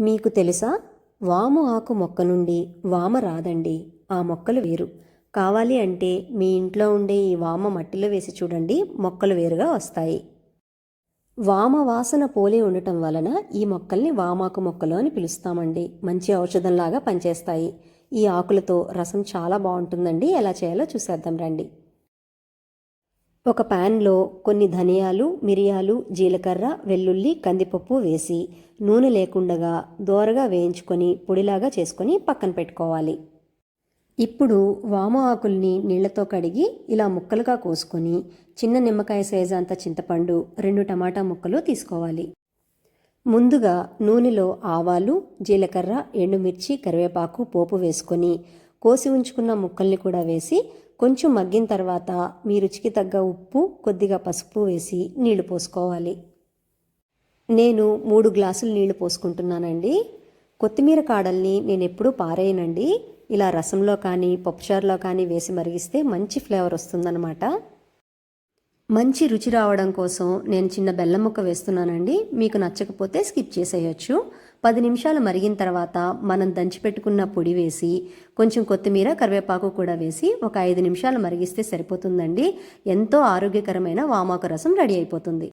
మీకు తెలుసా? వాము ఆకు మొక్క నుండి వామ రాదండి. ఆ మొక్కలు వేరు. కావాలి అంటే మీ ఇంట్లో ఉండే ఈ వామ మట్టిలో వేసి చూడండి మొక్కలు వేరుగా వస్తాయి. వామ వాసన పోలి ఉండటం వలన ఈ మొక్కల్ని వామాకు మొక్కలు అని పిలుస్తామండి. మంచి ఔషధంలాగా పనిచేస్తాయి. ఈ ఆకులతో రసం చాలా బాగుంటుందండి. ఎలా చేయాలో చూసేద్దాం రండి. ఒక ప్యాన్లో కొన్ని ధనియాలు మిరియాలు జీలకర్ర వెల్లుల్లి కందిపప్పు వేసి నూనె లేకుండగా దోరగా వేయించుకొని పొడిలాగా చేసుకొని పక్కన పెట్టుకోవాలి. ఇప్పుడు వాము ఆకుల్ని నీళ్ళతో కడిగి ఇలా ముక్కలుగా కోసుకొని చిన్న నిమ్మకాయ సైజు అంత చింతపండు రెండు టమాటా ముక్కలు తీసుకోవాలి. ముందుగా నూనెలో ఆవాలు జీలకర్ర ఎండుమిర్చి కరివేపాకు పోపు వేసుకొని కోసి ఉంచుకున్న ముక్కల్ని కూడా వేసి కొంచెం మగ్గిన తర్వాత మీ రుచికి తగ్గ ఉప్పు కొద్దిగా పసుపు వేసి నీళ్ళు పోసుకోవాలి. నేను మూడు గ్లాసులు నీళ్ళు పోసుకుంటున్నానండి. కొత్తిమీర కాడల్ని నేను ఎప్పుడూ పారేయనండి. ఇలా రసంలో కానీ పప్పుచారులో కానీ వేసి మరిగిస్తే మంచి ఫ్లేవర్ వస్తుందన్నమాట. మంచి రుచి రావడం కోసం నేను చిన్న బెల్లం ముక్క వేస్తున్నానండి. మీకు నచ్చకపోతే స్కిప్ చేసేయచ్చు. పది నిమిషాలు మరిగిన తర్వాత మనం దంచిపెట్టుకున్న పొడి వేసి కొంచెం కొత్తిమీర కరివేపాకు కూడా వేసి ఒక ఐదు నిమిషాలు మరిగిస్తే సరిపోతుందండి. ఎంతో ఆరోగ్యకరమైన వామాకు రసం రెడీ అయిపోతుంది.